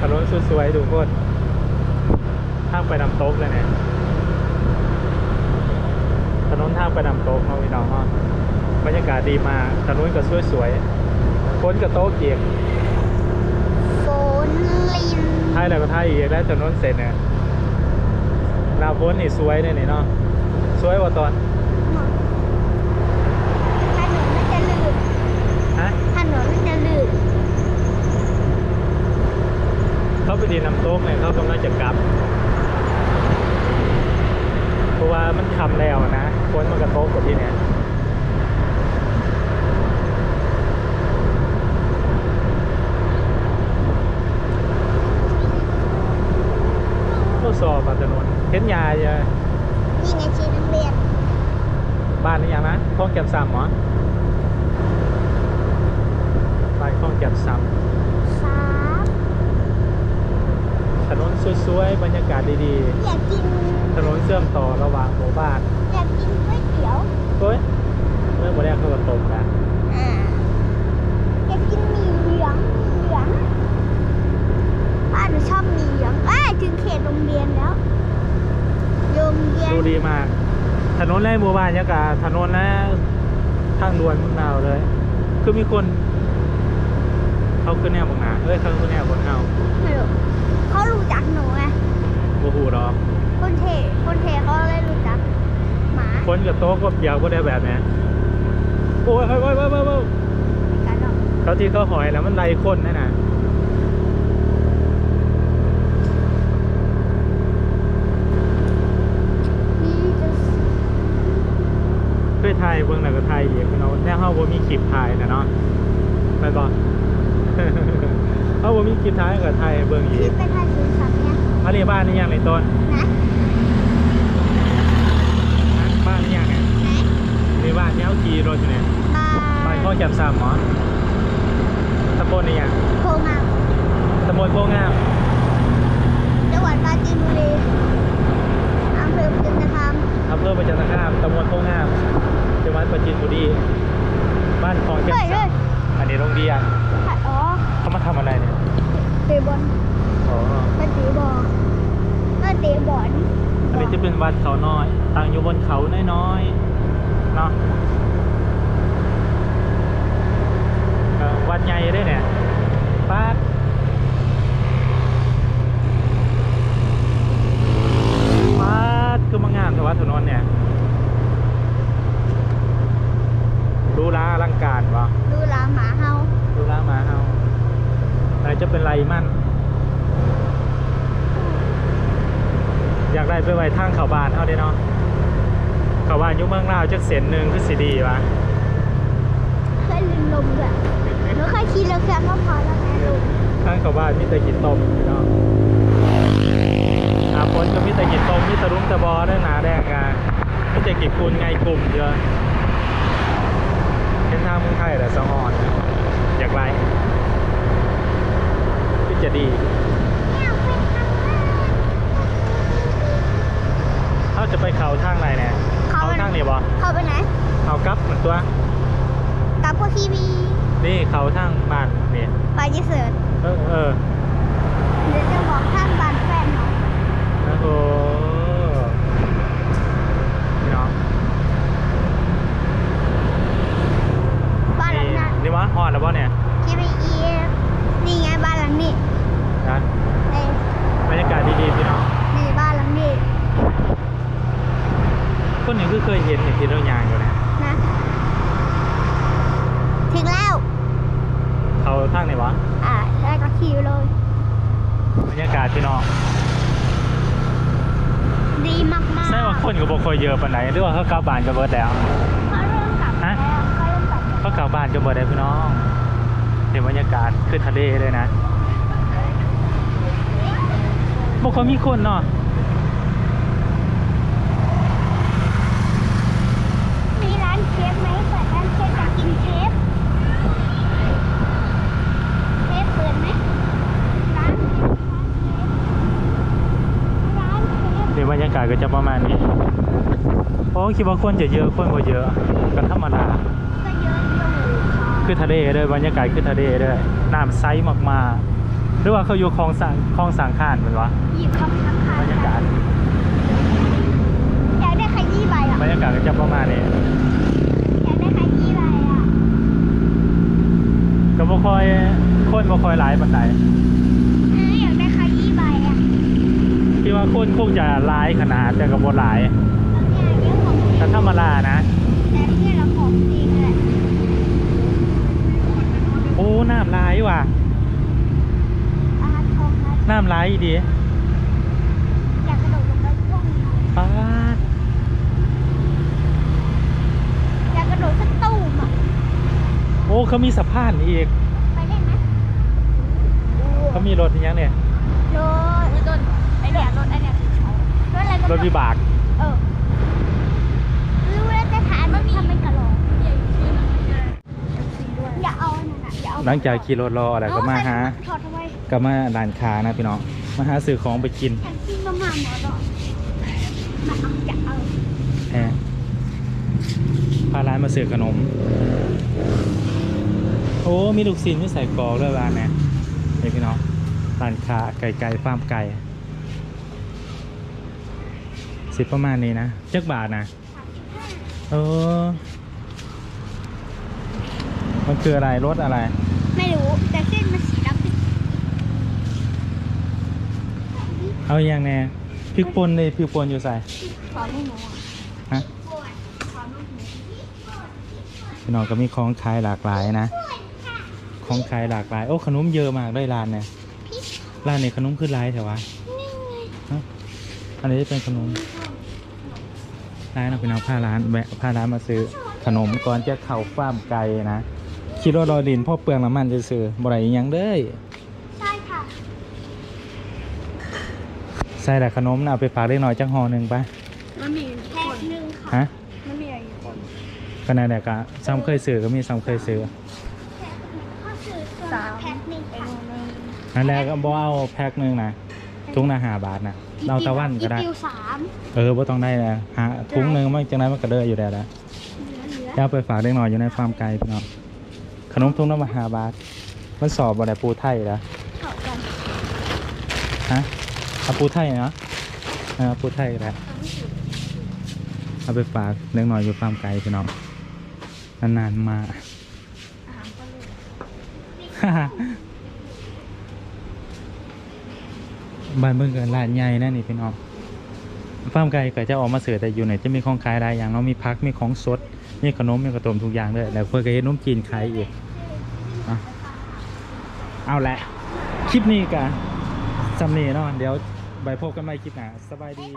ถนนสวยๆดูโคตรทางไปนำโต๊ะเลยเนี่ยถนนทางไปนำโต๊ะเนาะพี่น้องเนาะบรรยากาศดีมากถนนก็สวยๆคนกับโต๊ะเกียกฝนลินท้ายแล้วก็ท้ายอีกแล้วถนนเสร็จเนี่ยหนาฝนนี่สวยเลยนี่เนาะสวยกว่าตอนถนนมันจะลื่นฮะถนนมันจะลื่น เขา ไปดีนำโต๊ะเนี่ยเขากำลังจะกลับ เพราะว่ามันคำแล้วนะฝนมันกระทบกับที่เนี่ยทดสอบอะถนนเห็นยาจะนี่ไงชีนักเรียนบ้านนี่ยังนะคลองแก็บซ้ำเหรอบ้านคลองแก็บซ้ครับำถนน สวยๆ บรรยากาศดีอยากกินๆ ถนนเชื่อมต่อระหว่างหมู่บ้านอยากกินก๋วยเตี๋ยว เฮ้ยเมื่อวันแรกเขาก็ตรงนะอ่าอยากกินหมี่เหลืองหมี่เหลืองป้าหนูชอบหมี่เหลืองเอ้ยถึงเขตโรงเรียนแล้วโรงเรียนดูดีมาก ถนนในหมู่บ้านยังกับถนนและทางด่วนมุ่งหนาวเลย คือมีคน เขาขึ้นแนวบางหนาเอ้ยเขาขึ้นแนวบนเฮาไม่รู้เขารู้จักหนูไง โอ้โหหรอก คนเทคนเทเขาเลยรู้จัก หมาคนกับโต๊ะก็ยาวก็ได้แบบเนี้ยโอ้ยโอ้ยโอ้ยโอ้ยโอ้ยโอ้ยกันหรอกเขาที่เขาหอยแล้วมันไล่คนนั่นน่ะนี่จะเคยถ่ายเบื้องหลังก็ถ่ายอีกเนาะแน่เฮาบ่มีคลิปถ่ายนะเนาะแม่นบ่เฮาบ่มีคลิปถ่ายก็ถ่ายให้เบิ่งอีคิกดไปทายศูนย์สามเนี่ยอันนี้บ้านนี่ยังในต้นนะฮะบ้านนี่ยังเนี่ย ไหน นี่บ้านที่เฮาขี่รถอยู่เนี่ยบาบ้านข้อแจ่มซ้ำหมอตำบลนี่ยังโพงามตำบลโพงามจังหวัดปราจีนบุรีอำเภอปุณธรรมอำเภอประจันตคามตำบลโพงามจังหวัดประจินบุรีบ้านคลองแจ่มเฮ้ยเฮ้ซ้ยำอันนี้โรงเรียนอ๋อเขามาทำอะไรเนี่ยเตะบอลอ๋อมาเตะบอลมาเตะบอลอันนี้จะเป็นวัดเขาน้อย ตั้งอยู่บนเขาน้อยๆ เนาะเอ่อวัดใหญ่ด้วยเนี่ยป้าดป้าดคือมางามแต่ว่าถนนเนี่ยดูแลอลังการวะดูหลาหมาเฮาดูแลหมาเฮาอะไรจะเป็นไรมั่นอยากได้ไปไว้ทางเขาบานเอาเด้เนาะ เขาบายุเมืองลาวจักเส้นหนึ่งคือสิดีวะเคยลืมลมด้วยหนูเคยขี่เรือเครื่องก็พอแล้วไงลูกทางเขาบามีแต่กินต้มพี่เนาะอาฝนก็มีแต่กินต้มมีแต่รุ้งแต่บอได้หนาแดงงามีแต่กินคูนไงกลุ่มเยอะเป็นทางเมืองไทยแต่สะอ่อนอยากไรก็จะดีเขาจะไปเขาทางไหนเนี่ย ไปไหนทางนี้บ่เขาไปไหนเขากลับเหมือนตัวกับพวกทีวีนี่เขาทางบ้านนี่ไปยิเสิร์ตเออเออเดี๋ยวจะบอกท่านบ้านแฟนหน่อย โอ้โหพี่น้อง บ้านหลั นี่ งนั้น นี่วะฮอดแล้วป่ะเนี่ย ทีวีอีนี่ไงบ้านหลังนี้ นะ นี่ บรรยากาศดีๆพี่น้อง นี่บ้านหลังนี้ ค นหนึ่งคือเคยเห็นเห็นที่เรายางอยู่นะนะถึงแล้ว เขาทางไหนวะ อ่าได้ก็ขี่เลยบรรยากาศพี่น้องดีมากๆใช่ว่าคนก็บ่ค่อยเยอะปานไหนหรือว่าเขากลับบ้านก็เบิดแล้ว เขาเริ่มกลับแล้วเขาเริ่มกลับแล้วเขากลับบ้านก็เบิดแล้วพี่น้องเห็นบรรยากาศคือทะเลเลยนะบ่ค่อยมีคนเนาะ มีร้านเคฟไหมเปิดร้านเคฟอยากกินเคฟเคฟเปิดไหมร้านเคฟร้าน เคฟเดี๋ยวบรรยากาศก็จะประมาณนี้เพราะคิดว่าคนจะเยอะคนบ่เยอะก็ธรรมดาก็เยอะอยู่ค่ะคือทะเลเลยบรรยากาศคือทะเลเลยน้ำใสมากๆโดรือว่าเขาอยู่คลองสังคลองสังขานเป็นวะหยิบคำทักทายบรรยากาศอยากได้ขยี้ใบอะบรรยากาศก็จะประมาณนี้อยากได้ขยี้ใบอะก็บ่ค่อยคนบ่ค่อยหลายปานใด เอออยากได้ขยี้ใบอะ คิด ว่าคนคงจะหลายขนาดแต่ก็บ่หลายแล้วเนี่ยเรื่องของแต่ธรรมดานะแต่เนี่ยเราของจริงแหละโอ้ น้ำหลายว่ะอาทองนะน้ำหลายอีดีอยากกระโดดลงไปพวกนี้ป๊าดอยากกระโดดสักตู้มอะ โอ้ เขามีสะพานอีก ไปเล่นไหมเขามีรถอีกยังเนี่ยรถรถไอ เนี่ยรถไอเนี่ยรถอะไรก็รถวิบาก เออรู้แล้วจะถามมันทำไมกระโหลกอย่าเอาอันนั่นน่ะอย่าเอาหลังจากขี่รถรออะไรก็มาหาถอดทำไมก็มาร้านค้านะพี่น้อง มาหาซื้อของไปกินฉันกินประมาณหมอหรอกมาเอาอย่าเอาแฮะพาร้านมาซื้อขนม โอ้ มีลูกชิ้นมีใส่กรอกด้วยร้านเนี่ยนี่พี่น้องร้านค้าไก่ไก่ฟาร์มไก่ สิบประมาณนี้นะจักบาทนะเออมันคืออะไรรถอะไร ไม่รู้ แต่เส้นมันสีดำปิดเอาอย่างแน่พริกป่นเลยพริกป่นอยู่ใส่ขอไม่หนูอะฮะพี่น้องก็มีของขายหลากหลายนะ ของขายหลากหลาย โอ้ขนมเยอะมากด้วยร้านเนี่ยร้านนี้ขนมคือร้ายแต่ว่าอันนี้เป็นขนม ร้านเราเป็นเอาผ้าร้านแวะผ้าร้านมาซื้อขนมก่อนจะเข้าฟาร์มไก่นะคิดว่ารอดินพ่อเปลืองน้ำมันจะซื้อบ่ไรยังเด้ยใช่ค่ะใส่แต่ขนมนะเอาไปฝากเล็กน้อยจังห่อหนึ่งไปมันมีแพ็คหนึ่งค่ะฮะมันมีอะไรคนก็นั่นแหละก็ซ้ำเคยซื้อก็มีซ้ำเคยซื้อข้อสื่อสามแพ็คหนึ่งค่ะนั่นแหละก็บ่เอาแพ็คหนึงนะถุงละห้าบาทนะ เราตะวันก็ได้อีติวสามเออบ่ต้องได้นะหาถุงหนึงมันจังไดมันก็เด้ออยู่แล้วนะเหลือจะเอาไปฝากเล็กน้อยอยู่ในฟาร์มไก่พี่น้องขนมถุงละมาห้าบาทมันสอบบ่ได้ปูไทยแล้วเข้ากันฮะเอาปูไทยเนาะเออปูไทยก็ได้เอาไปฝากเล็กน้อยอยู่ฟาร์มไก่พี่น้องนานๆมา อาหารก็เลย บ้านเบิ่งเกินลานใหญ่นะนี่พี่น้องฟาร์มไก่ก็จะออกมาเสือแต่อยู่ไหนจะมีของขายหลายอย่างเนาะมีพักมีของสดมีขนมมีกระตมทุกอย่างเลยแล้วเพื่อก็เห็นนมจีนขายอีกเอาละคลิปนี้กันสำเนีเนาะเดี๋ยวใบพบกันใหม่คลิปหน้าสบายดี